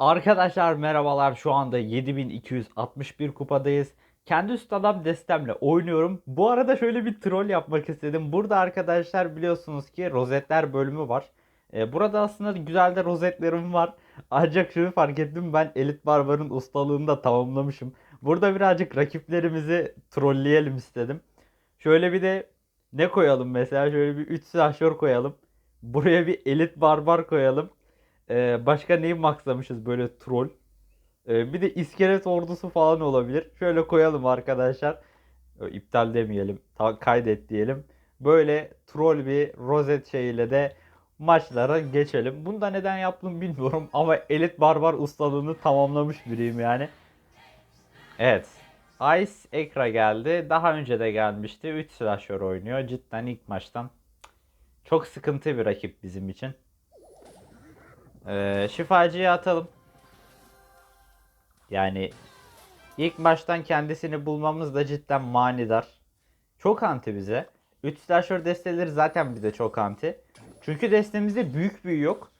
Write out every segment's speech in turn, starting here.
Arkadaşlar merhabalar şu anda 7261 kupadayız. Kendi üst adam destemle oynuyorum. Bu arada şöyle bir troll yapmak istedim. Burada arkadaşlar biliyorsunuz ki rozetler bölümü var. Ee, burada aslında güzel de rozetlerim var. Ancak şunu fark ettim ben Elit Barbar'ın ustalığını da tamamlamışım. Burada birazcık rakiplerimizi trolleyelim istedim. Şöyle bir de ne koyalım mesela şöyle bir 3 silahşör koyalım. Buraya bir Elit Barbar koyalım. Ee, başka neyi maxlamışız böyle troll? Ee, bir de iskelet ordusu falan olabilir. Şöyle koyalım arkadaşlar. İptal demeyelim. Kaydet diyelim. Böyle troll bir rozet şeyiyle de maçlara geçelim. Bunu da neden yaptım bilmiyorum ama elit barbar ustalığını tamamlamış biriyim yani. Evet. Ice Ekra geldi. Daha önce de gelmişti. 3 slasher oynuyor. Cidden ilk maçtan çok sıkıntı bir rakip bizim için. Ee, şifacıya atalım. Yani ilk baştan kendisini bulmamız da cidden manidar. Çok anti bize. 3 slasher desteleri zaten bize çok anti. Çünkü destemizde büyük büyü yok.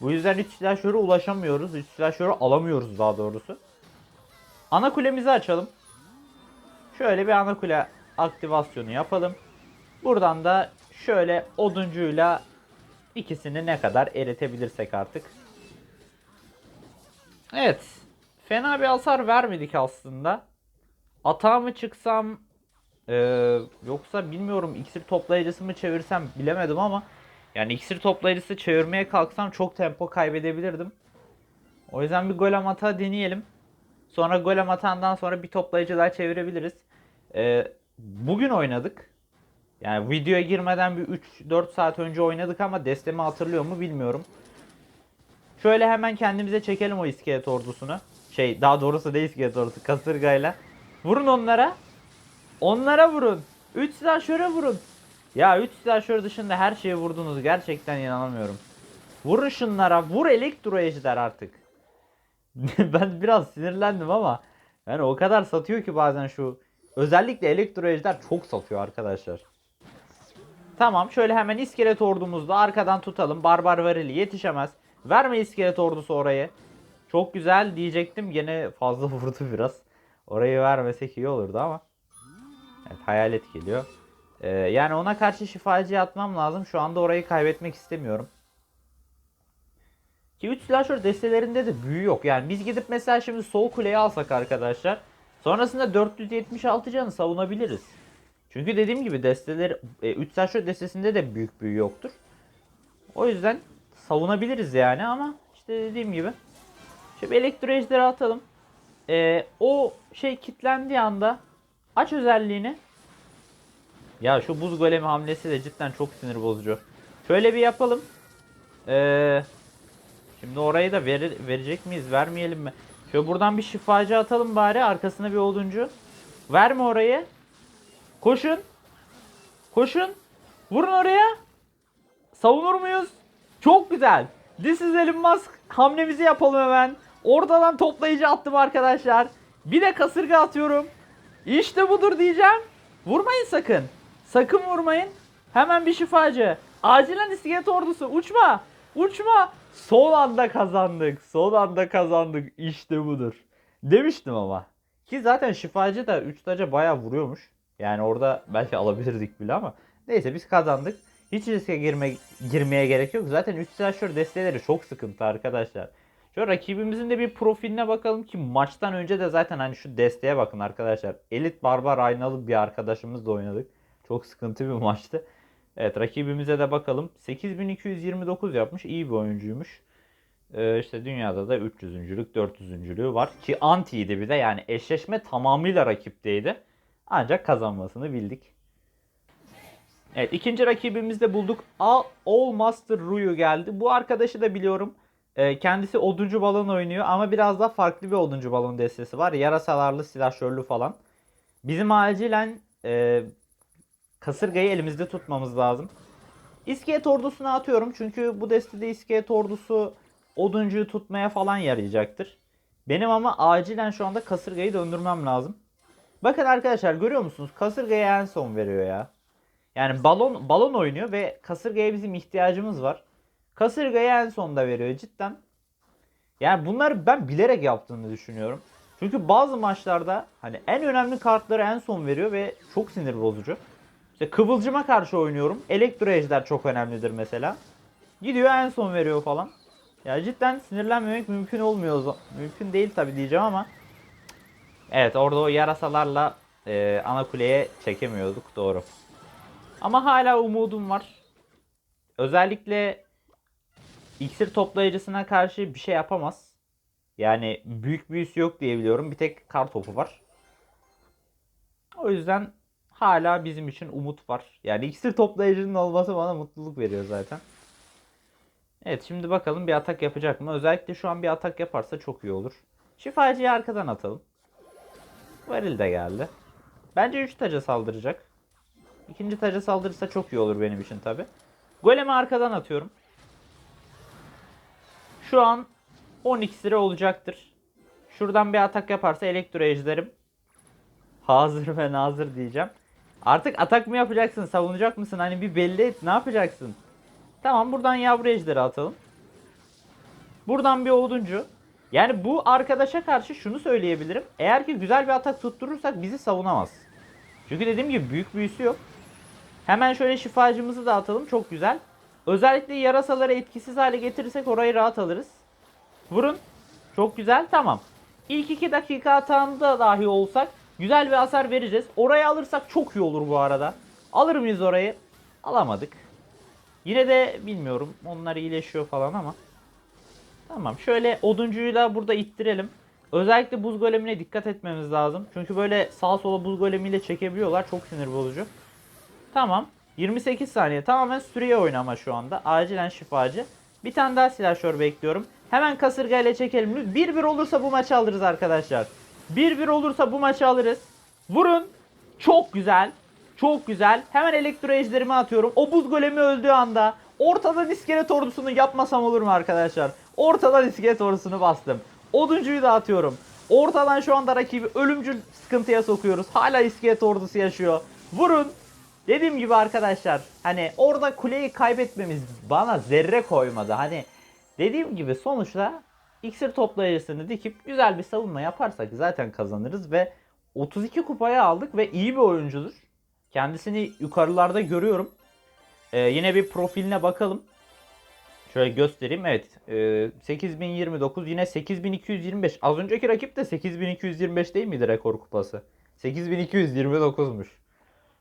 Bu yüzden 3 slasher'a ulaşamıyoruz. 3 slasher'ı alamıyoruz daha doğrusu. Ana kulemizi açalım. Şöyle bir ana kule aktivasyonu yapalım. Buradan da şöyle oduncuyla ikisini ne kadar eritebilirsek artık. Evet. Fena bir hasar vermedik aslında. Atağa mı çıksam ee, yoksa bilmiyorum iksir toplayıcısı mı çevirsem bilemedim ama yani iksir toplayıcısı çevirmeye kalksam çok tempo kaybedebilirdim. O yüzden bir golem atağı deneyelim. Sonra golem atağından sonra bir toplayıcı daha çevirebiliriz. Ee, bugün oynadık. Yani videoya girmeden bir 3-4 saat önce oynadık ama destemi hatırlıyor mu bilmiyorum. Şöyle hemen kendimize çekelim o iskelet ordusunu. Şey daha doğrusu değil iskelet ordusu kasırgayla. Vurun onlara. Onlara vurun. 3 silahşöre vurun. Ya 3 silahşör dışında her şeye vurdunuz. Gerçekten inanamıyorum. Vurun şunlara. Vur elektro ejder artık. ben biraz sinirlendim ama yani o kadar satıyor ki bazen şu özellikle elektro ejder çok satıyor arkadaşlar. Tamam şöyle hemen iskelet ordumuzla arkadan tutalım. Barbar varili yetişemez. Verme iskelet ordusu orayı. Çok güzel diyecektim. Gene fazla vurdu biraz. Orayı vermesek iyi olurdu ama. Evet hayalet geliyor. Ee, yani ona karşı şifacı atmam lazım. Şu anda orayı kaybetmek istemiyorum. Ki 3 slasher destelerinde de büyü yok. Yani biz gidip mesela şimdi sol kuleyi alsak arkadaşlar. Sonrasında 476 canı savunabiliriz. Çünkü dediğim gibi desteleri 3 slasher destesinde de büyük büyü yoktur. O yüzden savunabiliriz yani ama işte dediğim gibi. Şimdi elektro ejderi atalım. Ee, o şey kilitlendiği anda aç özelliğini. Ya şu buz golemi hamlesi de cidden çok sinir bozucu. Şöyle bir yapalım. Ee, şimdi orayı da verir, verecek miyiz? Vermeyelim mi? Şöyle buradan bir şifacı atalım bari. Arkasına bir oduncu. Verme orayı. Koşun. Koşun. Vurun oraya. Savunur muyuz? Çok güzel. This is Elon Musk. Hamlemizi yapalım hemen. Oradan toplayıcı attım arkadaşlar. Bir de kasırga atıyorum. İşte budur diyeceğim. Vurmayın sakın. Sakın vurmayın. Hemen bir şifacı. Acilen iskelet ordusu. Uçma. Uçma. Son anda kazandık. Son anda kazandık. İşte budur. Demiştim ama. Ki zaten şifacı da 3 taca bayağı vuruyormuş. Yani orada belki alabilirdik bile ama. Neyse biz kazandık. Hiç riske girme, girmeye gerek yok. Zaten 3 silahşör desteleri çok sıkıntı arkadaşlar. Şu rakibimizin de bir profiline bakalım ki maçtan önce de zaten hani şu desteğe bakın arkadaşlar. Elit Barbar aynalı bir arkadaşımızla oynadık. Çok sıkıntı bir maçtı. Evet rakibimize de bakalım. 8229 yapmış. iyi bir oyuncuymuş. Ee, işte dünyada da 300'üncülük 400'üncülüğü var. Ki antiydi bir de yani eşleşme tamamıyla rakipteydi. Ancak kazanmasını bildik. Evet ikinci rakibimizi de bulduk. All, All Master Ruyu geldi. Bu arkadaşı da biliyorum. Ee, kendisi oduncu balon oynuyor ama biraz daha farklı bir oduncu balon destesi var. Yarasalarlı, silahşörlü falan. Bizim acilen e, kasırgayı elimizde tutmamız lazım. İskelet ordusuna atıyorum çünkü bu destede iskelet ordusu oduncuyu tutmaya falan yarayacaktır. Benim ama acilen şu anda kasırgayı döndürmem lazım. Bakın arkadaşlar görüyor musunuz? Kasırgaya en son veriyor ya. Yani balon balon oynuyor ve kasırgaya bizim ihtiyacımız var. Kasırgayı en sonda veriyor cidden. Yani bunları ben bilerek yaptığını düşünüyorum. Çünkü bazı maçlarda hani en önemli kartları en son veriyor ve çok sinir bozucu. İşte Kıvılcım'a karşı oynuyorum. Elektro Ejder çok önemlidir mesela. Gidiyor en son veriyor falan. Ya cidden sinirlenmemek mümkün olmuyor. Mümkün değil tabi diyeceğim ama. Evet orada o yarasalarla e, ana kuleye çekemiyorduk doğru. Ama hala umudum var. Özellikle iksir toplayıcısına karşı bir şey yapamaz. Yani büyük büyüsü yok diye biliyorum. Bir tek kar topu var. O yüzden hala bizim için umut var. Yani iksir toplayıcının olması bana mutluluk veriyor zaten. Evet şimdi bakalım bir atak yapacak mı? Özellikle şu an bir atak yaparsa çok iyi olur. Şifacıyı arkadan atalım. Varil de geldi. Bence 3 taca saldıracak. İkinci taca saldırırsa çok iyi olur benim için tabi. Golemi arkadan atıyorum. Şu an 12 lira olacaktır. Şuradan bir atak yaparsa elektro ejderim. Hazır ve nazır diyeceğim. Artık atak mı yapacaksın? Savunacak mısın? Hani bir belli et. Ne yapacaksın? Tamam buradan yavru ejderi atalım. Buradan bir oduncu. Yani bu arkadaşa karşı şunu söyleyebilirim. Eğer ki güzel bir atak tutturursak bizi savunamaz. Çünkü dediğim gibi büyük büyüsü yok. Hemen şöyle şifacımızı da atalım. Çok güzel. Özellikle yarasaları etkisiz hale getirirsek orayı rahat alırız. Vurun. Çok güzel. Tamam. İlk 2 dakika atağında dahi olsak güzel bir hasar vereceğiz. Orayı alırsak çok iyi olur bu arada. Alır mıyız orayı? Alamadık. Yine de bilmiyorum. Onlar iyileşiyor falan ama. Tamam. Şöyle oduncuyu da burada ittirelim. Özellikle buz golemine dikkat etmemiz lazım. Çünkü böyle sağ sola buz golemiyle çekebiliyorlar. Çok sinir bozucu. Tamam. 28 saniye. Tamamen süreye oynama şu anda. Acilen şifacı. Bir tane daha silahşör bekliyorum. Hemen kasırga ile çekelim. 1-1 olursa bu maçı alırız arkadaşlar. 1-1 olursa bu maçı alırız. Vurun. Çok güzel. Çok güzel. Hemen elektro ejderimi atıyorum. O buz golemi öldüğü anda ortadan iskelet ordusunu yapmasam olur mu arkadaşlar? Ortadan iskelet ordusunu bastım. Oduncuyu da atıyorum. Ortadan şu anda rakibi ölümcül sıkıntıya sokuyoruz. Hala iskelet ordusu yaşıyor. Vurun. Dediğim gibi arkadaşlar hani orada kuleyi kaybetmemiz bana zerre koymadı. Hani dediğim gibi sonuçta iksir toplayıcısını dikip güzel bir savunma yaparsak zaten kazanırız ve 32 kupaya aldık ve iyi bir oyuncudur. Kendisini yukarılarda görüyorum. Ee, yine bir profiline bakalım. Şöyle göstereyim. Evet. E, 8029 yine 8225. Az önceki rakip de 8225 değil miydi rekor kupası? 8229'muş.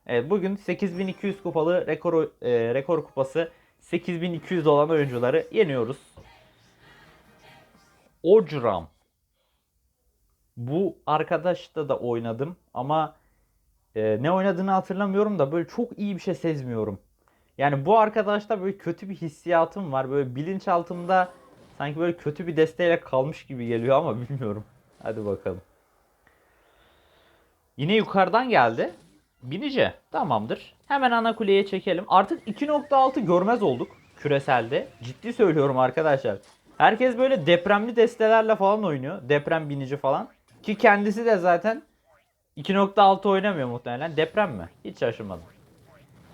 Evet bugün 8200 kupalı rekor e, rekor kupası 8200 olan oyuncuları yeniyoruz. Ojram. Bu arkadaşta da oynadım ama e, ne oynadığını hatırlamıyorum da böyle çok iyi bir şey sezmiyorum. Yani bu arkadaşta böyle kötü bir hissiyatım var. Böyle bilinçaltımda sanki böyle kötü bir desteğiyle kalmış gibi geliyor ama bilmiyorum. Hadi bakalım. Yine yukarıdan geldi. Binice. Tamamdır. Hemen ana kuleye çekelim. Artık 2.6 görmez olduk küreselde. Ciddi söylüyorum arkadaşlar. Herkes böyle depremli destelerle falan oynuyor. Deprem binici falan. Ki kendisi de zaten 2.6 oynamıyor muhtemelen. Deprem mi? Hiç şaşırmadım.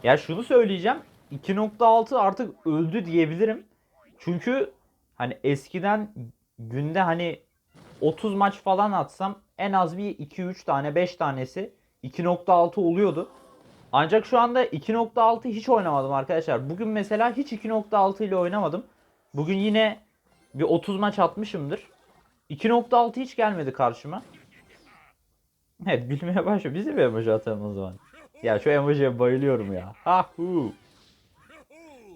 Ya şunu söyleyeceğim. 2.6 artık öldü diyebilirim. Çünkü hani eskiden günde hani 30 maç falan atsam en az bir 2-3 tane 5 tanesi 2.6 oluyordu. Ancak şu anda 2.6 hiç oynamadım arkadaşlar. Bugün mesela hiç 2.6 ile oynamadım. Bugün yine bir 30 maç atmışımdır. 2.6 hiç gelmedi karşıma. Evet gülmeye başlıyor. Bize bir emoji atalım o zaman. Ya şu emojiye bayılıyorum ya. Hahu.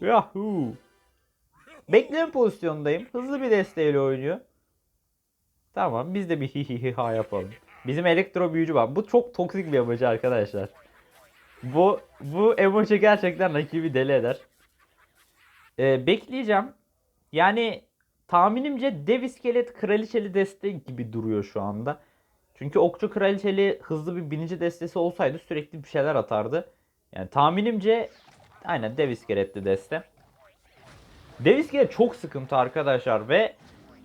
Yahoo. Bekleme pozisyondayım. Hızlı bir desteğiyle oynuyor. Tamam biz de bir hi hi hi ha yapalım. Bizim elektro büyücü var. Bu çok toksik bir emoji arkadaşlar. Bu bu emoji gerçekten rakibi deli eder. Ee, bekleyeceğim. Yani tahminimce dev iskelet kraliçeli deste gibi duruyor şu anda. Çünkü okçu kraliçeli hızlı bir binici destesi olsaydı sürekli bir şeyler atardı. Yani tahminimce aynen dev iskeletli deste. Dev iskelet çok sıkıntı arkadaşlar ve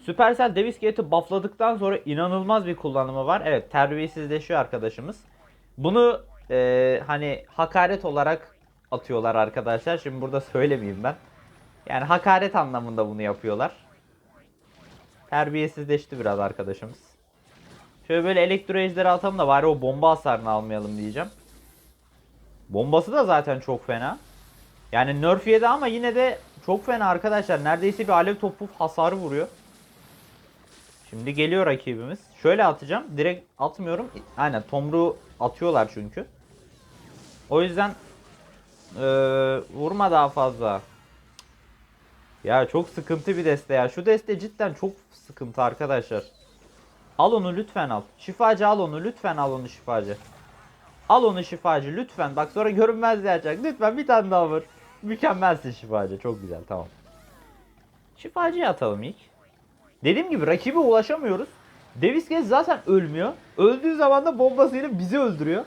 Supercell dev iskeleti buffladıktan sonra inanılmaz bir kullanımı var. Evet terbiyesizleşiyor arkadaşımız. Bunu e, hani hakaret olarak atıyorlar arkadaşlar. Şimdi burada söylemeyeyim ben. Yani hakaret anlamında bunu yapıyorlar. Terbiyesizleşti biraz arkadaşımız. Şöyle böyle elektro ejderi atalım da bari o bomba hasarını almayalım diyeceğim. Bombası da zaten çok fena. Yani nerf yedi ama yine de çok fena arkadaşlar. Neredeyse bir alev topu hasarı vuruyor. Şimdi geliyor rakibimiz. Şöyle atacağım. Direkt atmıyorum. Aynen tomruğu atıyorlar çünkü. O yüzden eee, vurma daha fazla. Ya çok sıkıntı bir deste ya. Şu deste cidden çok sıkıntı arkadaşlar. Al onu lütfen al. Şifacı al onu lütfen al onu şifacı. Al onu şifacı lütfen. Bak sonra görünmez yapacak. Lütfen bir tane daha vur. Mükemmelsin şifacı. Çok güzel tamam. Şifacıya atalım ilk. Dediğim gibi rakibe ulaşamıyoruz. Davis Gez zaten ölmüyor. Öldüğü zaman da bombasıyla bizi öldürüyor.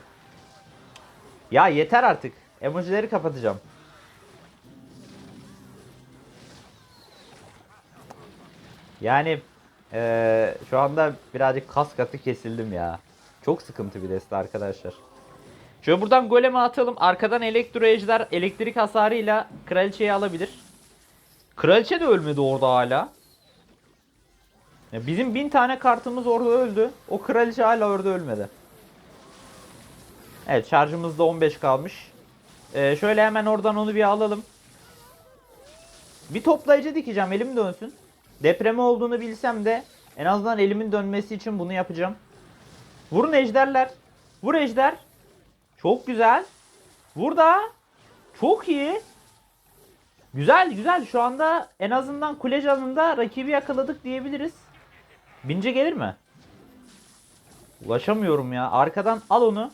Ya yeter artık. Emojileri kapatacağım. Yani eee, şu anda birazcık kas katı kesildim ya. Çok sıkıntı bir deste arkadaşlar. Şöyle buradan goleme atalım. Arkadan elektro ejder elektrik hasarıyla kraliçeyi alabilir. Kraliçe de ölmedi orada hala. Ya bizim bin tane kartımız orada öldü. O kraliçe hala orada ölmedi. Evet şarjımızda 15 kalmış. Ee, şöyle hemen oradan onu bir alalım. Bir toplayıcı dikeceğim elim dönsün. Depremi olduğunu bilsem de en azından elimin dönmesi için bunu yapacağım. Vurun ejderler. Vur ejder. Çok güzel. Vur da. Çok iyi. Güzel güzel. Şu anda en azından kule canında rakibi yakaladık diyebiliriz. Bince gelir mi? Ulaşamıyorum ya. Arkadan al onu.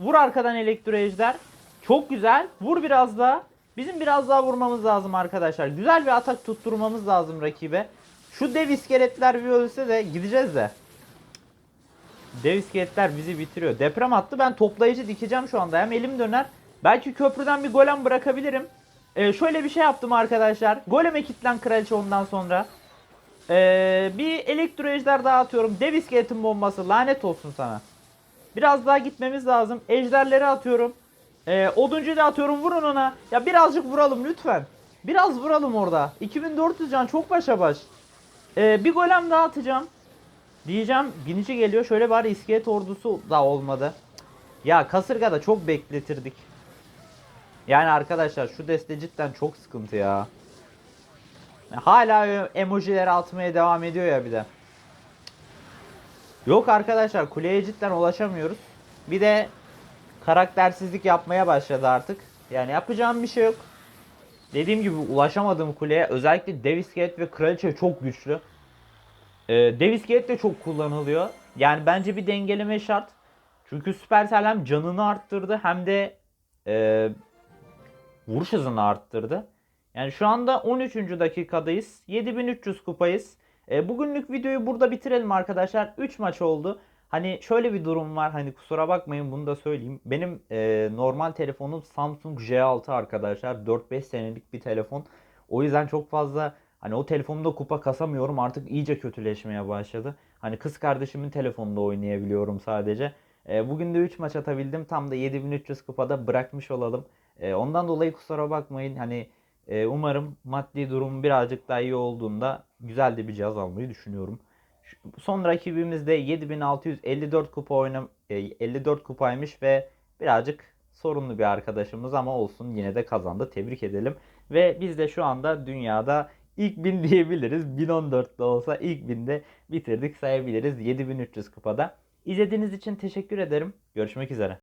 Vur arkadan elektro ejder. Çok güzel. Vur biraz daha. Bizim biraz daha vurmamız lazım arkadaşlar. Güzel bir atak tutturmamız lazım rakibe. Şu dev iskeletler bir ölse de gideceğiz de. Dev iskeletler bizi bitiriyor. Deprem attı. Ben toplayıcı dikeceğim şu anda. Hem elim döner. Belki köprüden bir golem bırakabilirim. Ee, şöyle bir şey yaptım arkadaşlar. Goleme kitlen kraliçe ondan sonra. Ee, bir elektro ejder daha atıyorum. Dev iskeletin bombası. Lanet olsun sana. Biraz daha gitmemiz lazım. Ejderleri atıyorum. Ee, oduncu da atıyorum. Vurun ona. Ya birazcık vuralım lütfen. Biraz vuralım orada. 2400 can çok başa baş. Ee, bir golem daha atacağım. Diyeceğim binici geliyor. Şöyle bari iskelet ordusu da olmadı. Ya kasırga da çok bekletirdik. Yani arkadaşlar şu deste cidden çok sıkıntı ya. Hala emojileri atmaya devam ediyor ya bir de. Yok arkadaşlar kuleye cidden ulaşamıyoruz. Bir de karaktersizlik yapmaya başladı artık. Yani yapacağım bir şey yok. Dediğim gibi ulaşamadığım kuleye özellikle dev iskelet ve kraliçe çok güçlü. Ee, dev iskelet de çok kullanılıyor. Yani bence bir dengeleme şart. Çünkü Supercell hem canını arttırdı hem de e, vuruş hızını arttırdı. Yani şu anda 13. dakikadayız. 7300 kupayız. E, bugünlük videoyu burada bitirelim arkadaşlar. 3 maç oldu. Hani şöyle bir durum var. Hani kusura bakmayın bunu da söyleyeyim. Benim e, normal telefonum Samsung J6 arkadaşlar. 4-5 senelik bir telefon. O yüzden çok fazla hani o telefonumda kupa kasamıyorum. Artık iyice kötüleşmeye başladı. Hani kız kardeşimin telefonunda oynayabiliyorum sadece. E, bugün de 3 maç atabildim. Tam da 7300 kupada bırakmış olalım. E, ondan dolayı kusura bakmayın. Hani e, umarım maddi durum birazcık daha iyi olduğunda güzel de bir cihaz almayı düşünüyorum. Son rakibimiz de 7654 kupa oynam e, 54 kupaymış ve birazcık sorunlu bir arkadaşımız ama olsun yine de kazandı. Tebrik edelim. Ve biz de şu anda dünyada ilk bin diyebiliriz. 1014'te olsa ilk binde bitirdik sayabiliriz 7300 kupada. İzlediğiniz için teşekkür ederim. Görüşmek üzere.